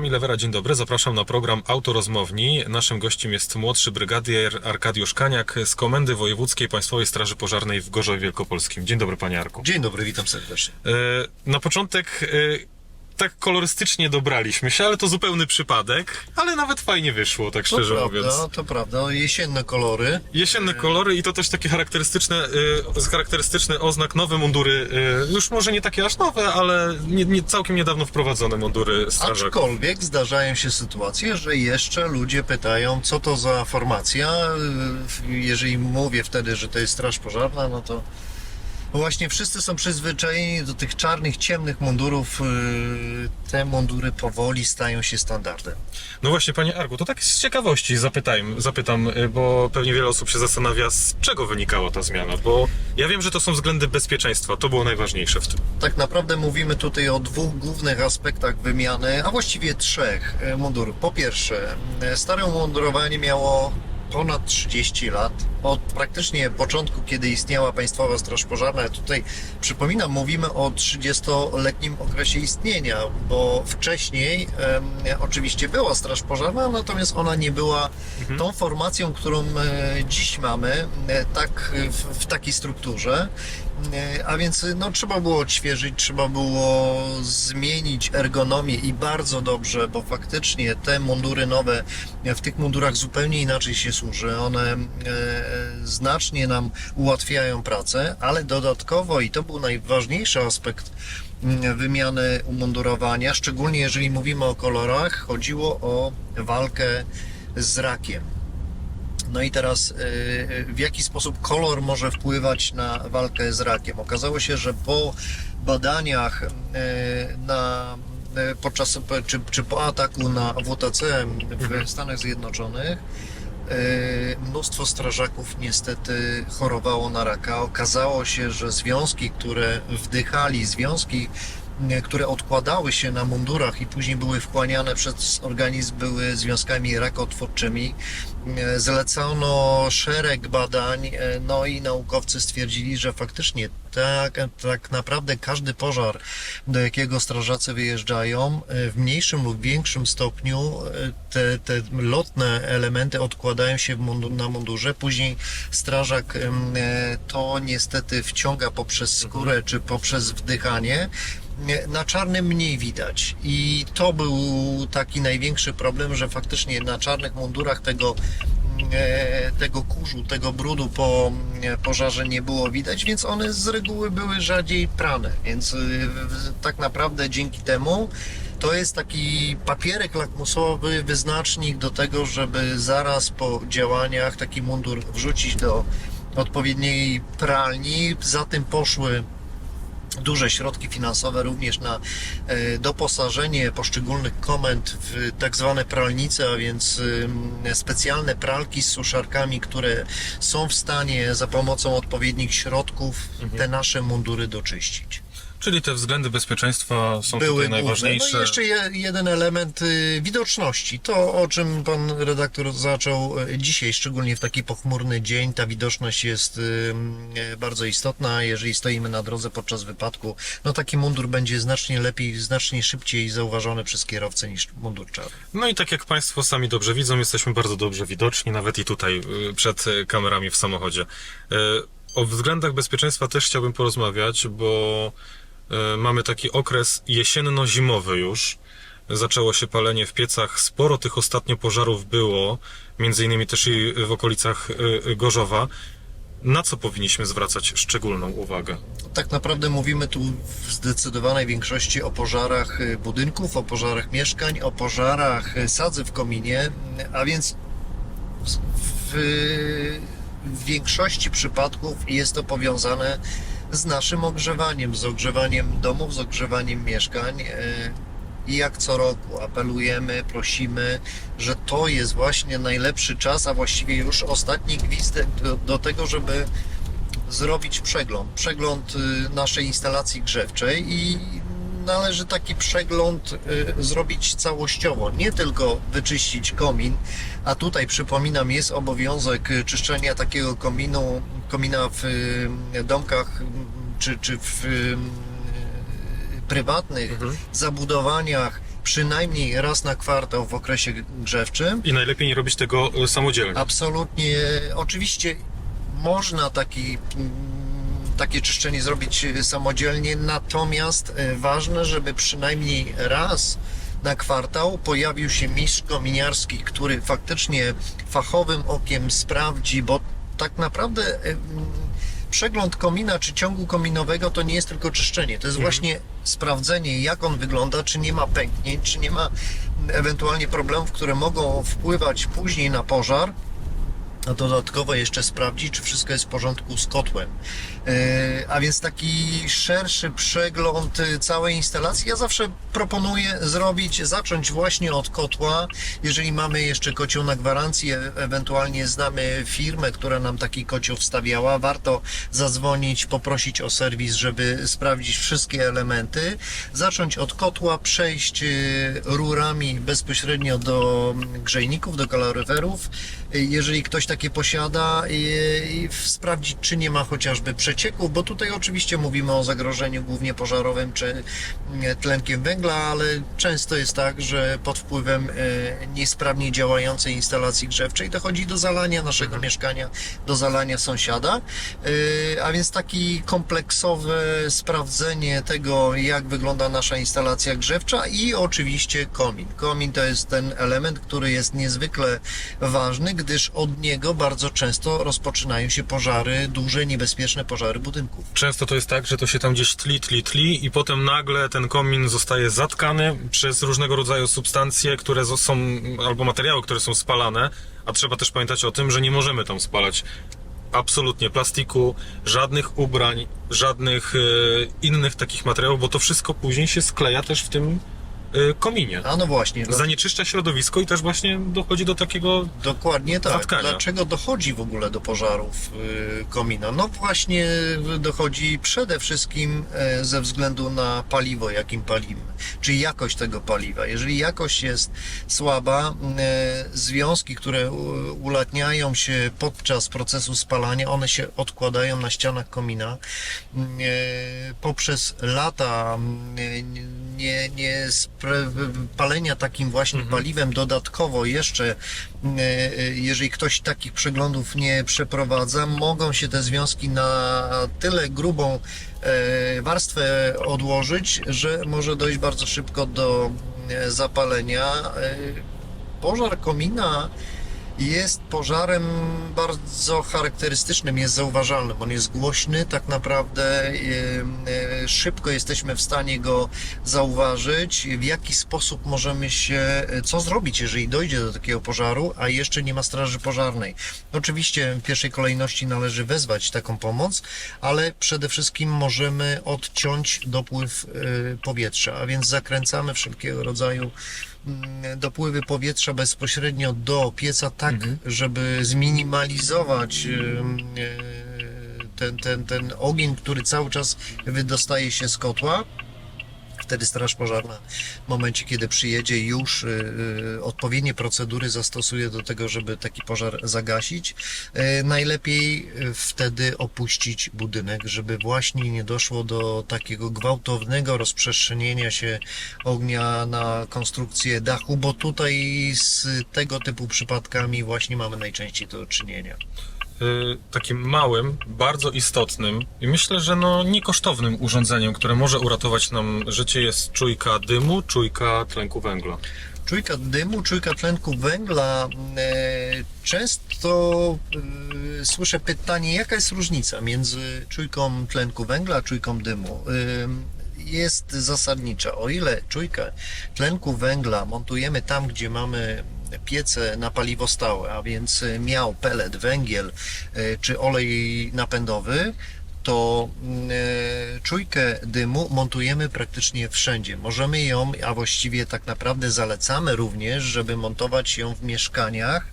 Kamil Lewera, dzień dobry. Zapraszam na program Autorozmowni. Naszym gościem jest młodszy brygadier Arkadiusz Kaniak z Komendy Wojewódzkiej Państwowej Straży Pożarnej w Gorzowie Wielkopolskim. Dzień dobry, panie Arku. Dzień dobry, witam serdecznie. E, Na początek e, tak kolorystycznie dobraliśmy się, ale to zupełny przypadek, ale nawet fajnie wyszło, tak szczerze to mówiąc. prawda, to prawda, jesienne kolory. Jesienne kolory i to też takie charakterystyczne, y, charakterystyczny oznak, nowe mundury, y, już może nie takie aż nowe, ale nie, nie, całkiem niedawno wprowadzone mundury strażaków. Aczkolwiek zdarzają się sytuacje, że jeszcze ludzie pytają, co to za formacja. Y, Jeżeli mówię wtedy, że to jest straż pożarna, no to właśnie wszyscy są przyzwyczajeni do tych czarnych, ciemnych mundurów. Y, Te mundury powoli stają się standardem. No właśnie, panie Arku, to tak z ciekawości zapytam, zapytam, y, bo pewnie wiele osób się zastanawia, z czego wynikała ta zmiana, bo ja wiem, że to są względy bezpieczeństwa, to było najważniejsze w tym. Tak naprawdę mówimy tutaj o dwóch głównych aspektach wymiany, a właściwie trzech e, mundurów. Po pierwsze, stare umundurowanie miało ponad 30 lat. Od praktycznie początku, kiedy istniała Państwowa Straż Pożarna, ja tutaj przypominam, mówimy o 30-letnim okresie istnienia, bo wcześniej em, oczywiście była Straż Pożarna, natomiast ona nie była tą formacją, którą e, dziś mamy, e, tak w, w takiej strukturze. E, A więc no, trzeba było odświeżyć, trzeba było zmienić ergonomię i bardzo dobrze, bo faktycznie te mundury nowe, e, w tych mundurach zupełnie inaczej się służy. One e, znacznie nam ułatwiają pracę, ale dodatkowo, i to był najważniejszy aspekt mm, wymiany umundurowania, szczególnie jeżeli mówimy o kolorach, chodziło o walkę z rakiem. No i teraz, y, y, w jaki sposób kolor może wpływać na walkę z rakiem? Okazało się, że po badaniach y, na, podczas, czy, czy po ataku na WTC w Stanach Zjednoczonych, mnóstwo strażaków niestety chorowało na raka. Okazało się, że związki, które wdychali, związki, które odkładały się na mundurach i później były wchłaniane przez organizm, były związkami rakotwórczymi. Zlecono szereg badań, e, no i naukowcy stwierdzili, że faktycznie tak, tak naprawdę każdy pożar, do jakiego strażacy wyjeżdżają, e, w mniejszym lub większym stopniu e, te, te lotne elementy odkładają się w mundu, na mundurze. Później strażak to niestety wciąga poprzez skórę czy poprzez wdychanie. Na czarnym mniej widać i to był taki największy problem, że faktycznie na czarnych mundurach tego, e, tego kurzu, tego brudu po e, pożarze nie było widać, więc one z reguły były rzadziej prane, więc w- tak naprawdę dzięki temu to jest taki papierek lakmusowy, wyznacznik do tego, żeby zaraz po działaniach taki mundur wrzucić do odpowiedniej pralni. Za tym poszły duże środki finansowe również na e, doposażenie poszczególnych komend w tak zwane pralnice, a więc ym, specjalne pralki z suszarkami, które są w stanie za pomocą odpowiednich środków te nasze mundury doczyścić. Czyli te względy bezpieczeństwa są Były tutaj główne. najważniejsze. No i jeszcze je, jeden element y, widoczności. To, o czym pan redaktor zaczął y, dzisiaj, szczególnie w taki pochmurny dzień, ta widoczność jest y, y, bardzo istotna. Jeżeli stoimy na drodze podczas wypadku, no taki mundur będzie znacznie lepiej, znacznie szybciej zauważony przez kierowcę niż mundur czarny. No i tak jak Państwo sami dobrze widzą, jesteśmy bardzo dobrze widoczni, nawet i tutaj y, przed kamerami w samochodzie. O względach bezpieczeństwa też chciałbym porozmawiać, bo mamy taki okres jesienno-zimowy już. Zaczęło się palenie w piecach, sporo tych ostatnio pożarów było, między innymi też i w okolicach y, Gorzowa. Na co powinniśmy zwracać szczególną uwagę? Tak naprawdę mówimy tu w zdecydowanej większości o pożarach y, budynków, o pożarach mieszkań, o pożarach sadzy w kominie, a więc w, w większości przypadków jest to powiązane z naszym ogrzewaniem, z ogrzewaniem domów, z ogrzewaniem mieszkań. y, I jak co roku apelujemy, prosimy, że to jest właśnie najlepszy czas, a właściwie już ostatni gwizdek do, do tego, żeby zrobić przegląd. Przegląd y, naszej instalacji grzewczej i należy taki przegląd y, zrobić całościowo. Nie tylko wyczyścić komin, a tutaj przypominam, jest obowiązek y, czyszczenia takiego kominu, komina w y, domkach czy, czy w prywatnych zabudowaniach przynajmniej raz na kwartał w okresie grzewczym. I najlepiej nie robić tego samodzielnie. Absolutnie. Oczywiście można taki, takie czyszczenie zrobić e, samodzielnie, natomiast e, ważne, żeby przynajmniej raz na kwartał pojawił się mistrz kominiarski, który faktycznie fachowym okiem sprawdzi, bo tak naprawdę e, przegląd komina czy ciągu kominowego to nie jest tylko czyszczenie, to jest właśnie sprawdzenie jak on wygląda, czy nie ma pęknięć, czy nie ma ewentualnie problemów, które mogą wpływać później na pożar, a dodatkowo jeszcze sprawdzić, czy wszystko jest w porządku z kotłem. E, A więc taki szerszy przegląd całej instalacji. Ja zawsze proponuję zrobić, zacząć właśnie od kotła. Jeżeli mamy jeszcze kocioł na gwarancji, ewentualnie znamy firmę, która nam taki kocioł wstawiała, warto zadzwonić, poprosić o serwis, żeby sprawdzić wszystkie elementy. Zacząć od kotła, przejść e, rurami bezpośrednio do grzejników, do kaloryferów. E, Jeżeli ktoś takie posiada, sprawdzić, czy nie ma chociażby przecieków, bo tutaj oczywiście mówimy o zagrożeniu głównie pożarowym czy mm, tlenkiem węgla, ale często jest tak, że pod wpływem e, niesprawnie działającej instalacji grzewczej dochodzi do zalania naszego mieszkania, do zalania sąsiada. E, A więc taki kompleksowe sprawdzenie tego, jak wygląda nasza instalacja grzewcza i oczywiście komin. Komin to jest ten element, który jest niezwykle ważny, gdyż od niego bardzo często rozpoczynają się pożary, duże, niebezpieczne pożary budynków. Często to jest tak, że to się tam gdzieś tli, tli, tli i potem nagle ten komin zostaje zatkany przez różnego rodzaju substancje, które są, albo materiały, które są spalane, a trzeba też pamiętać o tym, że nie możemy tam spalać absolutnie plastiku, żadnych ubrań, żadnych e, innych takich materiałów, bo to wszystko później się skleja też w tym kominie. A no właśnie, dla- Zanieczyszcza środowisko i też właśnie dochodzi do takiego Dokładnie tak. Zatkania. Dlaczego dochodzi w ogóle do pożarów y, komina? No właśnie dochodzi przede wszystkim e, ze względu na paliwo, jakim palimy, czy jakość tego paliwa. Jeżeli jakość jest słaba, e, związki, które ulatniają się podczas procesu spalania, one się odkładają na ścianach komina. E, Poprzez lata nie, nie palenia takim właśnie paliwem dodatkowo jeszcze e, e, jeżeli ktoś takich przeglądów nie przeprowadza, mogą się te związki na tyle grubą e, warstwę odłożyć, że może dojść bardzo szybko do zapalenia. Pożar komina jest pożarem bardzo charakterystycznym, jest zauważalnym. On jest głośny, tak naprawdę e, e, szybko jesteśmy w stanie go zauważyć. W jaki sposób możemy się, co zrobić, jeżeli dojdzie do takiego pożaru, a jeszcze nie ma straży pożarnej. Oczywiście w pierwszej kolejności należy wezwać taką pomoc, ale przede wszystkim możemy odciąć dopływ e, powietrza, a więc zakręcamy wszelkiego rodzaju dopływy powietrza bezpośrednio do pieca, tak, żeby zminimalizować e, ten, ten, ten ogień, który cały czas wydostaje się z kotła. Wtedy Straż Pożarna w momencie, kiedy przyjedzie, już y, y, odpowiednie procedury zastosuje do tego, żeby taki pożar zagasić. Y, najlepiej wtedy opuścić budynek, żeby właśnie nie doszło do takiego gwałtownego rozprzestrzenienia się ognia na konstrukcję dachu, bo tutaj z tego typu przypadkami właśnie mamy najczęściej do czynienia. Y, takim małym, bardzo istotnym i myślę, że no niekosztownym urządzeniem, które może uratować nam życie jest czujka dymu, czujka tlenku węgla. Czujka dymu, czujka tlenku węgla. E, często e, słyszę pytanie, jaka jest różnica między czujką tlenku węgla a czujką dymu. E, jest zasadnicza. O ile czujkę tlenku węgla montujemy tam, gdzie mamy piece na paliwo stałe, a więc miał, pelet, węgiel e, czy olej napędowy, to mm, e, czujkę dymu montujemy praktycznie wszędzie. Możemy ją, a właściwie tak naprawdę zalecamy również, żeby montować ją w mieszkaniach,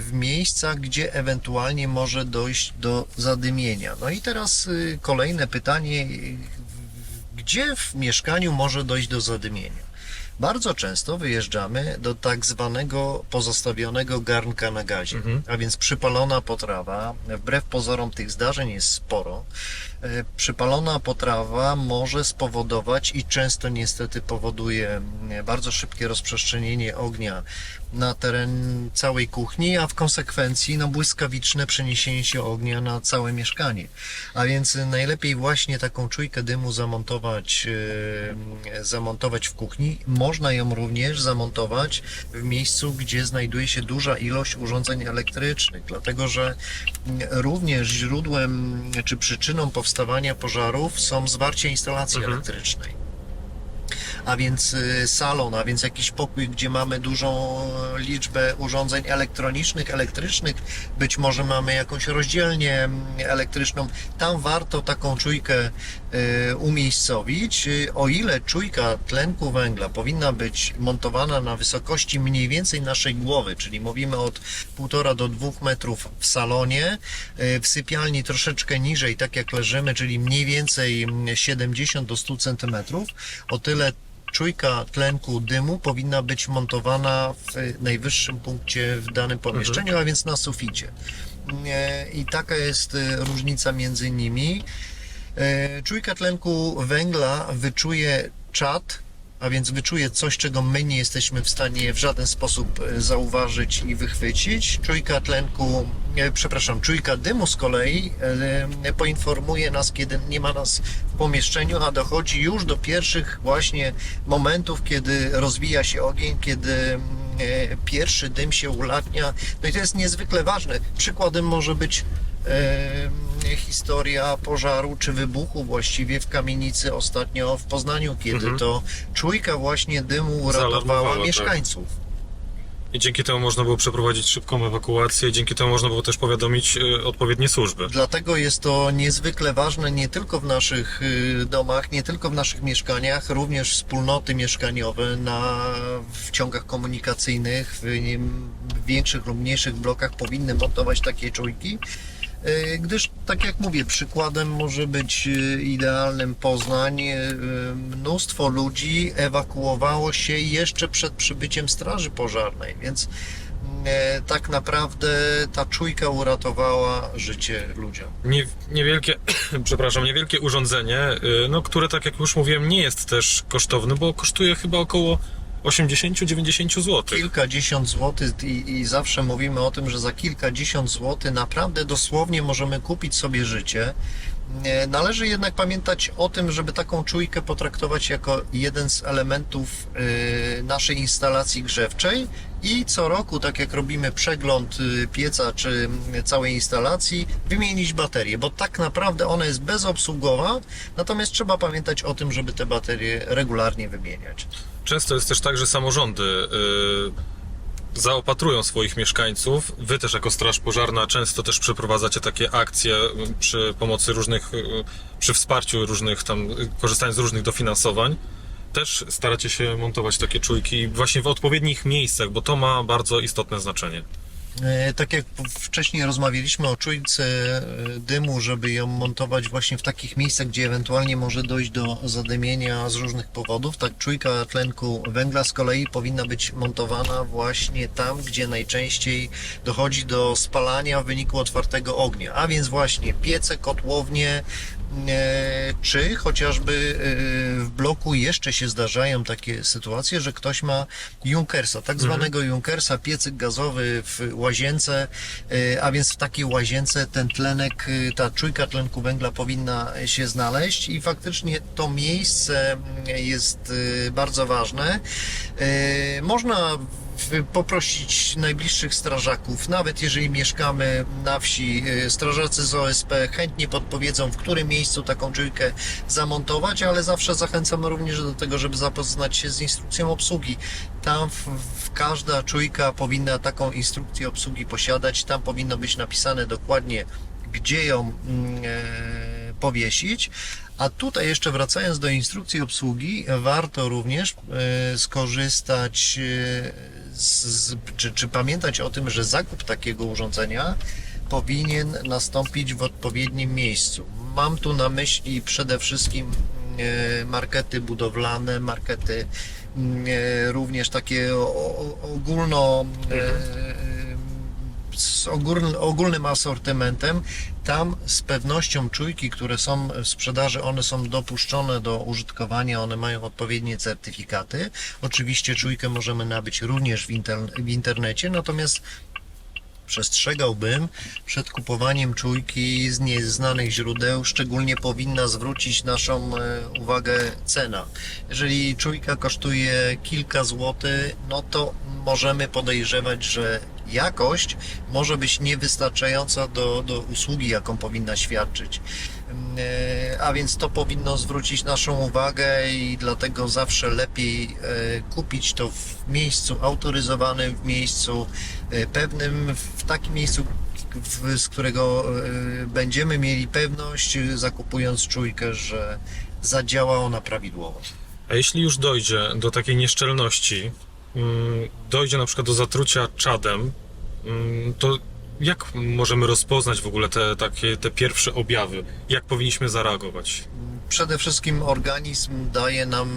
w miejscach, gdzie ewentualnie może dojść do zadymienia. No i teraz y, kolejne pytanie, y, gdzie w mieszkaniu może dojść do zadymienia? Bardzo często wyjeżdżamy do tak zwanego pozostawionego garnka na gazie. Mhm. A więc przypalona potrawa, wbrew pozorom tych zdarzeń jest sporo. e, Przypalona potrawa może spowodować i często niestety powoduje mm, bardzo szybkie rozprzestrzenienie ognia na teren całej kuchni, a w konsekwencji no, błyskawiczne przeniesienie się ognia na całe mieszkanie. A więc najlepiej właśnie taką czujkę dymu zamontować, e, zamontować w kuchni. Można ją również zamontować w miejscu, gdzie znajduje się duża ilość urządzeń elektrycznych, dlatego że mm, również źródłem czy przyczyną powstawania pożarów są zwarcie instalacji Mhm. elektrycznej a więc y, salon, a więc jakiś pokój, gdzie mamy dużą liczbę urządzeń elektronicznych, elektrycznych, być może mamy jakąś rozdzielnię mm, elektryczną, tam warto taką czujkę umiejscowić. Y, O ile czujka tlenku węgla powinna być montowana na wysokości mniej więcej naszej głowy, czyli mówimy od 1,5 do 2 metrów w salonie, y, w sypialni troszeczkę niżej, tak jak leżymy, czyli mniej więcej mm, 70 do 100 centymetrów, o tyle czujka tlenku dymu powinna być montowana w najwyższym punkcie w danym pomieszczeniu, a więc na suficie. I taka jest y, różnica między nimi. E, Czujka tlenku węgla wyczuje czad, a więc wyczuje coś, czego my nie jesteśmy w stanie w żaden sposób e, zauważyć i wychwycić. Czujka tlenku, e, przepraszam, czujka dymu z kolei poinformuje nas, kiedy nie ma nas w pomieszczeniu, a dochodzi już do pierwszych właśnie momentów, kiedy rozwija się ogień, kiedy pierwszy dym się ulatnia. No i to jest niezwykle ważne. Przykładem może być historia pożaru czy wybuchu właściwie w kamienicy ostatnio w Poznaniu, kiedy Mhm. to czujka właśnie dymu uratowała tak. mieszkańców. I dzięki temu można było przeprowadzić szybką ewakuację, dzięki temu można było też powiadomić y, odpowiednie służby. Dlatego jest to niezwykle ważne nie tylko w naszych y, domach, nie tylko w naszych mieszkaniach, również wspólnoty mieszkaniowe na, w ciągach komunikacyjnych, w, w większych lub mniejszych blokach powinny montować takie czujki. Y, Gdyż, tak jak mówię, przykładem może być y, idealnym Poznań. Y, Mnóstwo ludzi ewakuowało się jeszcze przed przybyciem Straży Pożarnej, więc e, tak naprawdę ta czujka uratowała życie ludziom. Nie, niewielkie, przepraszam, niewielkie urządzenie, y, no, które tak jak już mówiłem, nie jest też kosztowne, bo kosztuje chyba około 80-90 zł. Kilkadziesiąt złotych i, i zawsze mówimy o tym, że za kilkadziesiąt złotych naprawdę dosłownie możemy kupić sobie życie. Należy jednak pamiętać o tym, żeby taką czujkę potraktować jako jeden z elementów e, naszej instalacji grzewczej i co roku, tak jak robimy przegląd e, pieca czy mm, całej instalacji, wymienić baterię, bo tak naprawdę ona jest bezobsługowa, natomiast trzeba pamiętać o tym, żeby te baterie regularnie wymieniać. Często jest też tak, że samorządy y, zaopatrują swoich mieszkańców. Wy też jako Straż Pożarna często też przeprowadzacie takie akcje y, przy pomocy różnych, y, przy wsparciu różnych tam, y, korzystając z różnych dofinansowań. Też staracie się montować takie czujki właśnie w odpowiednich miejscach, bo to ma bardzo istotne znaczenie. E, Tak jak wcześniej rozmawialiśmy o czujce e, dymu, żeby ją montować właśnie w takich miejscach, gdzie ewentualnie może dojść do zadymienia z różnych powodów, tak czujka tlenku węgla z kolei powinna być montowana właśnie tam, gdzie najczęściej dochodzi do spalania w wyniku otwartego ognia, a więc właśnie piece, kotłownie, czy chociażby e, w bloku jeszcze się zdarzają takie sytuacje, że ktoś ma Junkersa, tak zwanego Junkersa, piecyk gazowy w łazience, e, a więc w takiej łazience ten tlenek, e, ta czujka tlenku węgla powinna się znaleźć i faktycznie to miejsce jest e, bardzo ważne. E, Można poprosić najbliższych strażaków, nawet jeżeli mieszkamy na wsi, y, strażacy z OSP chętnie podpowiedzą, w którym miejscu taką czujkę zamontować, ale zawsze zachęcamy również do tego, żeby zapoznać się z instrukcją obsługi. Tam w, w każda czujka powinna taką instrukcję obsługi posiadać, tam powinno być napisane dokładnie, gdzie ją mm, e, powiesić. A tutaj jeszcze wracając do instrukcji obsługi, warto również e, skorzystać e, z, czy, czy pamiętać o tym, że zakup takiego urządzenia powinien nastąpić w odpowiednim miejscu. Mam tu na myśli przede wszystkim e, markety budowlane, markety mm, e, również takie ogólno e, z ogólny, ogólnym asortymentem. Tam z pewnością czujki, które są w sprzedaży, one są dopuszczone do użytkowania, one mają odpowiednie certyfikaty. Oczywiście czujkę możemy nabyć również w, inter- w internecie, natomiast przestrzegałbym przed kupowaniem czujki z nieznanych źródeł. Szczególnie powinna zwrócić naszą e, uwagę cena. Jeżeli czujka kosztuje kilka złotych, no to możemy podejrzewać, że jakość może być niewystarczająca do, do usługi, jaką powinna świadczyć. E, A więc to powinno zwrócić naszą uwagę i dlatego zawsze lepiej e, kupić to w miejscu autoryzowanym, w miejscu e, pewnym, w takim miejscu, z którego będziemy mieli pewność, zakupując czujkę, że zadziała ona prawidłowo. A jeśli już dojdzie do takiej nieszczelności, mm, dojdzie na przykład do zatrucia czadem, mm, to jak możemy rozpoznać w ogóle te takie te pierwsze objawy? Jak powinniśmy zareagować? Przede wszystkim organizm daje nam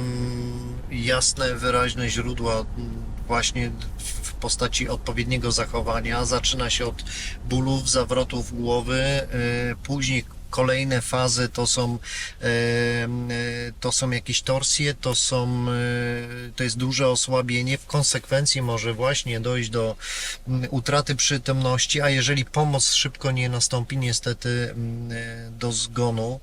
jasne, wyraźne źródła mm, właśnie w postaci odpowiedniego zachowania. Zaczyna się od bólów, zawrotów głowy, e, później kolejne fazy to są, e, to są jakieś torsje, to są, e, to jest duże osłabienie. W konsekwencji może właśnie dojść do utraty przytomności, a jeżeli pomoc szybko nie nastąpi, niestety e, do zgonu.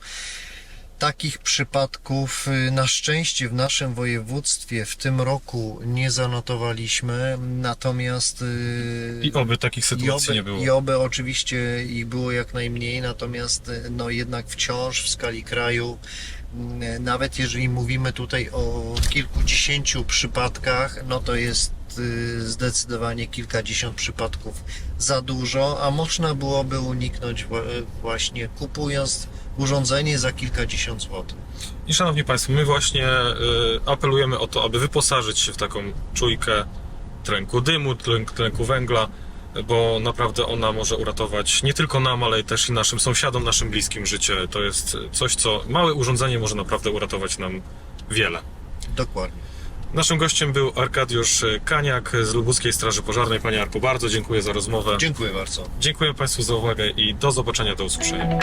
Takich przypadków y, na szczęście w naszym województwie w tym roku nie zanotowaliśmy, natomiast y, I oby takich i sytuacji oby, nie było. I oby oczywiście ich było jak najmniej, natomiast y, no jednak wciąż w skali kraju, nawet jeżeli mówimy tutaj o kilkudziesięciu przypadkach, no to jest zdecydowanie kilkadziesiąt przypadków za dużo, a można byłoby uniknąć właśnie kupując urządzenie za kilkadziesiąt złotych. I szanowni Państwo, my właśnie y, apelujemy o to, aby wyposażyć się w taką czujkę tlenku dymu, tlenk, tlenku węgla, bo naprawdę ona może uratować nie tylko nam, ale też i naszym sąsiadom, naszym bliskim życie. To jest coś, co małe urządzenie może naprawdę uratować nam wiele. Dokładnie. Naszym gościem był Arkadiusz Kaniak z Lubuskiej Straży Pożarnej. Panie Arku, bardzo dziękuję za rozmowę. Dziękuję bardzo. Dziękuję Państwu za uwagę i do zobaczenia, do usłyszenia.